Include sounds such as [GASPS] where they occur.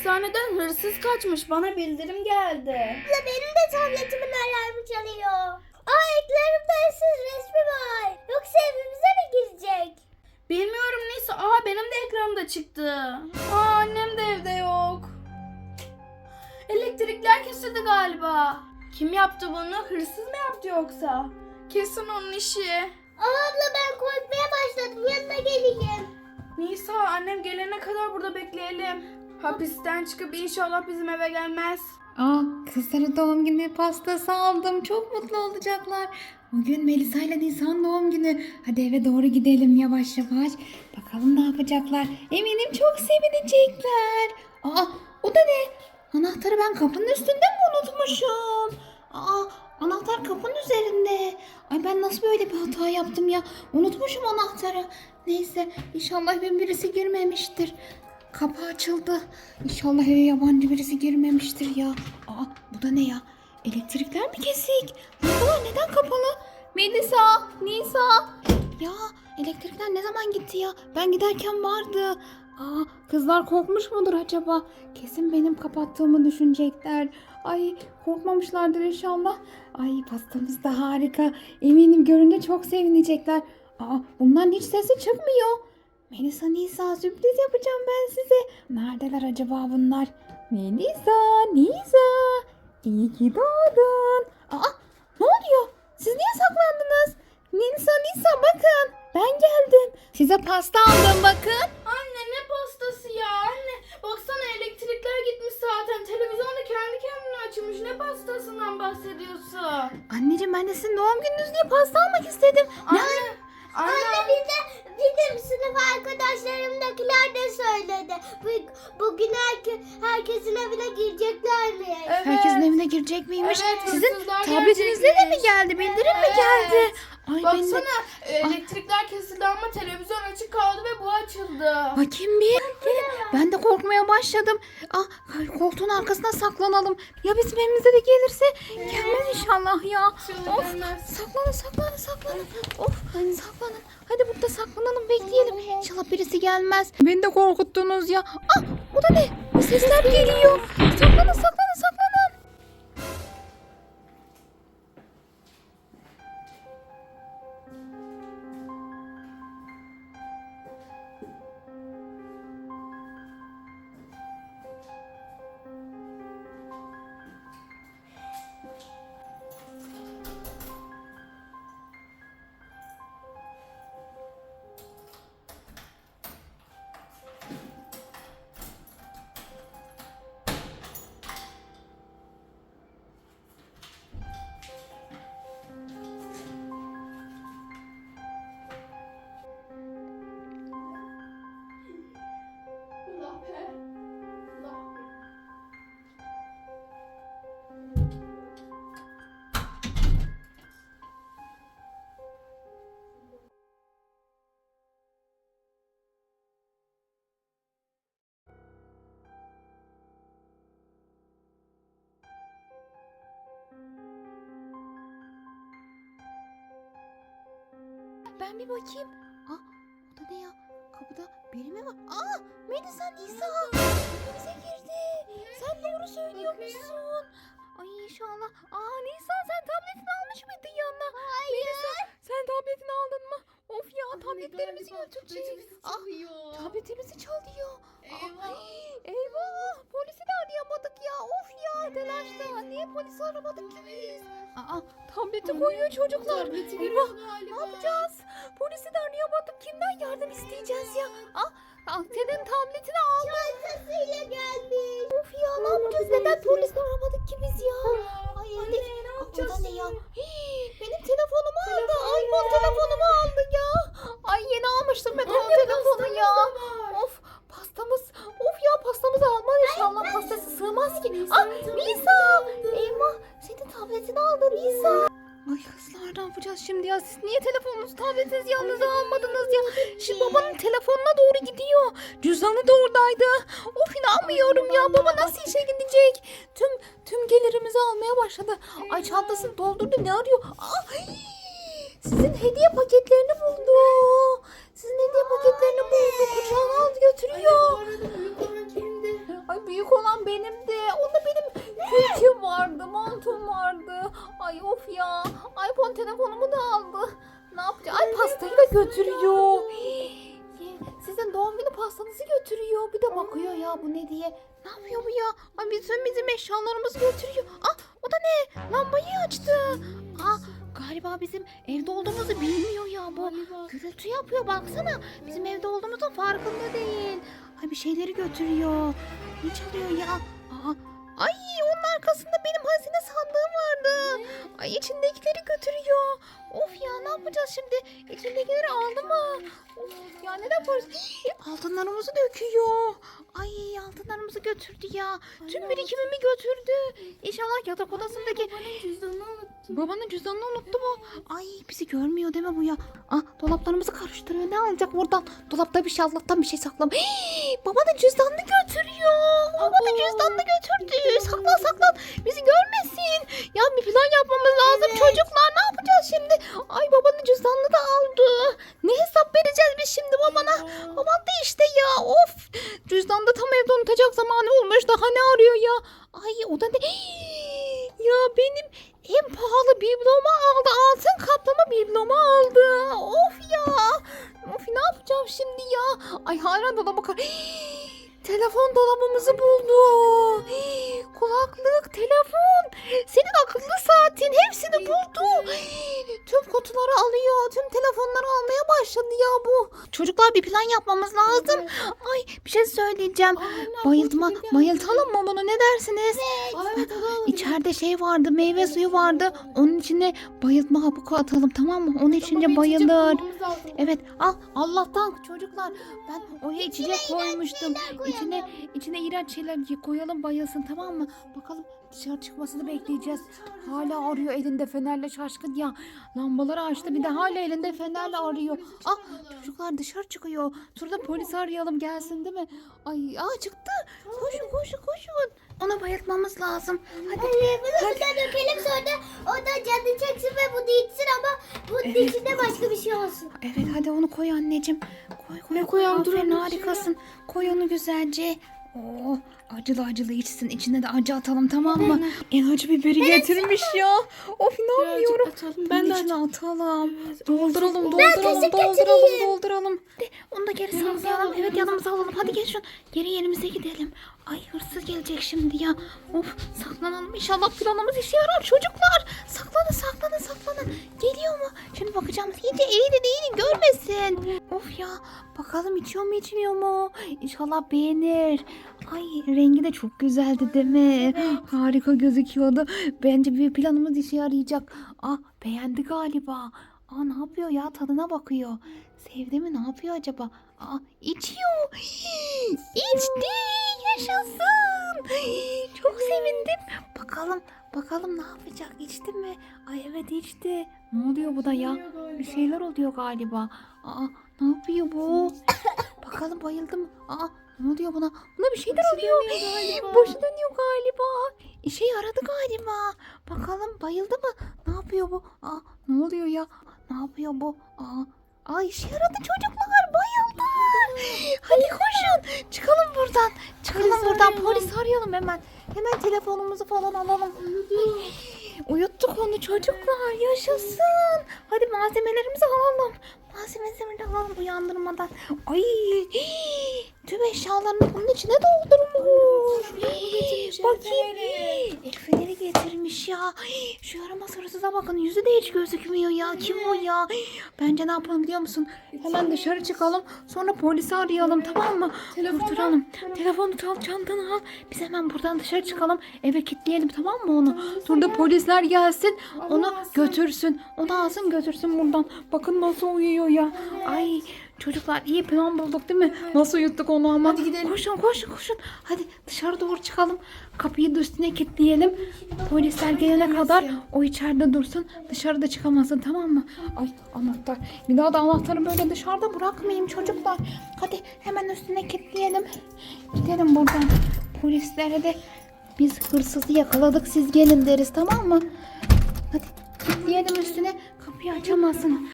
hapishaneden hırsız kaçmış. Bana bildirim geldi. Abla benim de tabletimin alarmı çalıyor. Aa eklerimde hırsız resmi var. Yoksa evimize mi girecek? Bilmiyorum Nisa. Aa benim de ekranımda çıktı. Aa annem de evde yok. Elektrikler kesildi galiba. Kim yaptı bunu? Hırsız mı yaptı yoksa? Kesin onun işi. Aa abla ben korkmaya başladım. Yanına geleyim. Nisa annem gelene kadar burada bekleyelim. Hapisten çıkıp inşallah bizim eve gelmez. Aa, kızlara doğum günü pastası aldım. Çok mutlu olacaklar. Bugün Melisa ile Nisan doğum günü. Hadi eve doğru gidelim yavaş yavaş. Bakalım ne yapacaklar. Eminim çok sevinecekler. Aa, o da ne? Anahtarı ben kapının üstünde mi unutmuşum? Aa, anahtar kapının üzerinde. Ay ben nasıl böyle bir hata yaptım ya? Unutmuşum anahtarı. Neyse inşallah evin birisi girmemiştir. Kapı açıldı. İnşallah eve yabancı birisi girmemiştir ya. Aa bu da ne ya? Elektrikler mi kesik? Lambalar neden kapalı? Melisa, Nisa. Ya elektrikler ne zaman gitti ya? Ben giderken vardı. Aa kızlar korkmuş mudur acaba? Kesin benim kapattığımı düşünecekler. Ay korkmamışlardır inşallah. Ay pastamız da harika. Eminim görünce çok sevinecekler. Aa bundan hiç sesi çıkmıyor. Melisa Nisa sürpriz yapacağım ben size. Neredeler acaba bunlar? Melisa, Nisa. İyi ki doğdun. Aa ne oluyor? Siz niye saklandınız? Nisa, Nisa bakın. Ben geldim. Size pasta aldım bakın. Anne ne pastası ya anne. Baksana elektrikler gitmiş zaten. Televizyon da kendi kendine açılmış. Ne pastasından bahsediyorsun? Anneciğim ben de sizin doğum gününüz diye pasta almak istedim. Ne? Anne. Anne. Anne bir de bizim sınıf arkadaşlarımdakiler de söyledi. Bu- Bugün herke, herkesin evine gireceklermiş. Evet. Herkesin evine girecek miymiş? Evet, Sizin hırsızlar tabletinizde de mi gelecekmiş. geldi? Bildirim mi geldi? Ay ben de... Baksana e, elektrikler kesildi ama televizyon açık kaldı ve bu açıldı. Bakayım bir. Ben de korkmaya başladım. Ah, koltuğun arkasına saklanalım. Ya bizim evimize de gelirse gelmez inşallah ya. Of, Çıldırmaz. saklanın saklanın saklanın. Of, saklanın. Hadi burada saklanalım bekleyelim. İnşallah birisi gelmez. Beni de korkuttunuz ya. Ah, bu da ne? Bu sesler geliyor. Saklanın saklanın. Ben bir bakayım. Ah, o da ne ya? Kapıda biri mi var? Aa, Melisa Nisa. Evimize girdi. Sen doğru söylüyormuşsun. Ay inşallah. Aa Nisa sen tabletini almış mıydın yanına? Hayır. Melisa sen tabletini aldın mı? Of ya tabletlerimizi götürecek. Ah tabletimizi çalıyor. Eyvah. Ay, eyvah. Polisi de arayamadık ya. Of ya telaşta. Niye polisi aramadık ki biz? Aa tableti koyuyor çocuklar. Eyvah. Ne yapacağız? Polisi de arayamadık. Kimden yardım isteyeceğiz ya? Ah senin tabletini aldı. Çantasıyla gelmiş. Of ya ne yapacağız? Neden polisi aramadık ki biz ya? Ay Siz niye telefonunuzu, tabletinizi yanınıza almadınız ya? Şimdi babanın telefonuna doğru gidiyor. Cüzdanı da oradaydı. Of inanmıyorum ya. Baba nasıl işe gidecek? Tüm tüm gelirimizi almaya başladı. Ay çantasını doldurdu. Ne arıyor? Ay, sizin hediye paketlerini buldu. Sizin hediye paketlerini diye. Ne yapıyor bu ya? Ay bizim bizim eşyalarımızı götürüyor. Ah o da ne? Lambayı açtı. Ah galiba bizim evde olduğumuzu bilmiyor ya bu. Gürültü yapıyor baksana. Bizim evde olduğumuzun farkında değil. Ay bir şeyleri götürüyor. Ne çalıyor ya? Aa, ay onun arkasında benim hazine sandığım vardı. Ay içindekileri götürüyor. Of ya ne yapacağız şimdi? İçindekileri aldı mı? Of ya neden polis? Altınlarımızı döküyor. Altınlarımızı götürdü ya. Tüm birikimimi götürdü. İnşallah yatak odasındaki Babanın cüzdanını unuttum. Babanın cüzdanını unuttu mu? Ay bizi görmüyor mi bu ya? Ah dolaplarımızı karıştırıyor. Ne alacak buradan? Dolapta bir şey Allah'tan bir şey saklam. Hii, babanın cüzdanını götürüyor. Babanın cüzdanını götürdü. Saklan saklan. Bizi görmesin. Ya bir plan yapmamız lazım çocuklar. Ne yapacağız şimdi? Ay babanın cüzdanını da aldı. Ne hesap vereceğiz biz şimdi babana? Baban da işte ya of. Cüzdanda tam evde unutacak zamanı olmuş. Daha ne arıyor ya? Ay o da ne? [GASPS] Ya benim en pahalı biblomu aldı. Altın kaplama biblomu aldı. Of ya. Of ne yapacağım şimdi ya? Ay hala dolaba bakar. [GASPS] Telefon dolabımızı buldu. Kulaklık, telefon, senin akıllı saatin hepsini buldu. Tüm kutuları alıyor, tüm telefonları almaya başladı ya bu. Çocuklar bir plan yapmamız lazım. Ay bir şey söyleyeceğim. Bayıltma, bayıltalım mı bunu ne dersiniz? Evet. İçeride şey vardı, meyve suyu vardı. Onun içine bayıltma hapı atalım tamam mı? Onun içince bayılır. Evet al Allah'tan çocuklar ben oraya içecek koymuştum. İçine içine iğrenç şeyler koyalım bayılsın tamam mı? Bakalım dışarı çıkmasını bekleyeceğiz. Hala arıyor elinde fenerle şaşkın ya. Lambaları açtı bir de hala elinde fenerle arıyor. Ah çocuklar dışarı çıkıyor. Şurada polisi arayalım gelsin değil mi? Ay aa çıktı. Koşun koşun koşun. Ona bayıltmamız lazım. Hadi. Bunu da dökelim sonra o da canı çeksin ve bunu içsin ama bunun Evet. içinde başka bir şey olsun. Evet hadi onu koy anneciğim. Koy koy. Ne koyalım? Aferin harikasın. Koy onu güzelce. Oo, acılı acılı içsin. İçine de acı atalım tamam mı? En acı biberi getirmiş ya. Of inanmıyorum. Atalım. Ben de içine atalım. Dolduralım, dolduralım, kaşık dolduralım, getireyim. dolduralım. De, onu da geri Yanımıza saklayalım. alalım, Evet yanımıza alalım. Hadi gel şun. Geri yerimize gidelim. Ay hırsız gelecek şimdi ya. Of saklanalım. İnşallah planımız işe yarar çocuklar. Saklanın saklanın saklanın. Geliyor mu? Şimdi bakacağım. İyice eğilin eğilin görmesin. Of ya. Bakalım içiyor mu içmiyor mu? İnşallah beğenir. Ay rengi de çok güzeldi değil mi? Harika gözüküyordu. Bence bir planımız işe yarayacak. Ah beğendi galiba. Aa ne yapıyor ya tadına bakıyor. Sevdi mi ne yapıyor acaba? Aa içiyor. İçti. Yaşasın. Çok sevindim. Bakalım bakalım ne yapacak? İçti mi? Ay evet içti. Ne oluyor bu da ya? Bir şeyler oluyor galiba. Aa ne yapıyor bu? Bakalım bayıldı mı? Aa ne oluyor buna? Buna bir şeyler oluyor. galiba. [GASPS] Başı dönüyor galiba. İşe yaradı galiba. Bakalım bayıldı mı? Ne yapıyor bu? Aa ne oluyor ya? Ne yapıyor bu? Aa Aa işe yaradı çocuklar bayıldı. [GASPS] Hadi koşun. Çıkalım buradan. Çıkalım Polis buradan. arayalım. Polis arayalım hemen. Hemen telefonumuzu falan alalım. Uyuttuk onu çocuklar. Yaşasın. Hadi malzemelerimizi alalım. Malzemelerimizi alalım uyandırmadan. Ay [GASPS] tüm eşyalarını bunun içine doldurmuş. el Bakayım. El feneri getirmiş ya. Şu yaramaz hırsıza bakın yüzü de hiç gözükmüyor ya. Kim o ya? Bence ne yapalım biliyor musun? Hemen dışarı çıkalım. Sonra polisi arayalım tamam mı? Telefon Kurtulalım. Telefonu al çantanı al. Biz hemen buradan dışarı çıkalım. Eve kilitleyelim tamam mı onu? Sonra polisler gelsin. Onu götürsün. Onu alsın götürsün buradan. Bakın nasıl uyuyor ya. Ay çocuklar iyi plan bulduk değil mi? Nasıl yuttuk onu ama. Hadi gidelim. Koşun koşun koşun. Hadi dışarı doğru çıkalım. Kapıyı da üstüne kilitleyelim. Polisler gelene kadar o içeride dursun. Dışarıda çıkamasın tamam mı? Ay anahtar. Bir daha da anahtarı böyle dışarıda bırakmayayım çocuklar. Hadi hemen üstüne kilitleyelim. Gidelim buradan. Polislere de biz hırsızı yakaladık siz gelin deriz tamam mı? Hadi kilitleyelim üstüne. Kapıyı açamazsın.